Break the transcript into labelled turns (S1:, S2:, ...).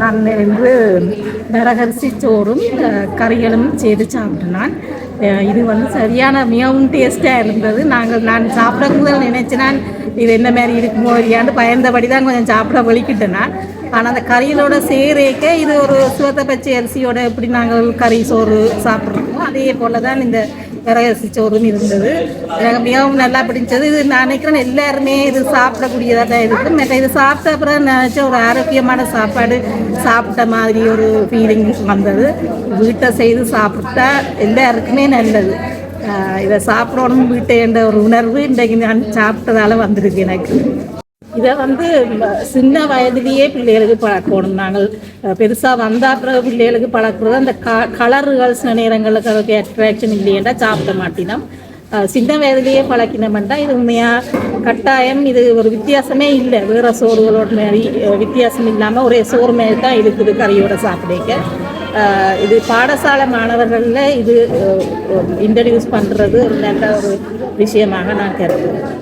S1: நான் இன்று வரகரிசி சோறும் கறிகளும் செய்து சாப்பிட்டேன் இது வந்து சரியான மிகவும் டேஸ்ட்டாக இருந்தது. நாங்கள் நான் சாப்பிட முதல் நினைச்சினான் இது என்ன மாதிரி இருக்குமோ இல்லையான்னு பயந்தபடி தான் கொஞ்சம் சாப்பிட வலிக்கிட்டேன் நான் ஆனால் அந்த கறியிலோட சேரேக்க இது ஒரு சுவத்தை பச்சை அரிசியோட எப்படி நாங்கள் கறி சோறு சாப்பிட்றோமோ அதே போல தான் இந்த விறகரிசி சோறும் இருந்தது. எனக்கு மிகவும் நல்லா பிடிச்சது. இது நான் நினைக்கிறேன் எல்லாருமே இது சாப்பிடக்கூடியதாக தான் இருக்குது மற்ற இது சாப்பிட்ட அப்புறம் நினச்ச ஒரு ஆரோக்கியமான சாப்பாடு சாப்பிட்ட மாதிரி ஒரு ஃபீலிங் வந்தது. வீட்டை செய்து சாப்பிட்டா எல்லாருக்குமே நல்லது. இதை சாப்பிடணும் வீட்டை என்ற ஒரு உணர்வு இன்றைக்கு நான் சாப்பிட்டதால வந்திருக்கு எனக்கு. இதை வந்து சின்ன வயதிலேயே பிள்ளைகளுக்கு பழக்கணும். நாங்கள் பெருசாக வந்தா பிறகு பிள்ளைகளுக்கு பழக்கிறது அந்த க கலர்கள் சில நேரங்களுக்கு அதுக்கு அட்ராக்ஷன் இல்லையேண்டா சாப்பிட மாட்டினோம். சின்ன வயதிலேயே பழக்கினோம்னா இது உண்மையாக கட்டாயம் இது ஒரு வித்தியாசமே இல்லை. வேறு சோறுகளோட மாதிரி வித்தியாசம் இல்லாமல் ஒரே சோறு மாதிரி தான் இருக்குது கறியோட சாப்பிடக்க. இது பாடசாலை மாணவர்களில் இது இன்ட்ரடியூஸ் பண்ணுறது ஒரு நல்ல ஒரு விஷயமாக நான் கருதுகிறேன்.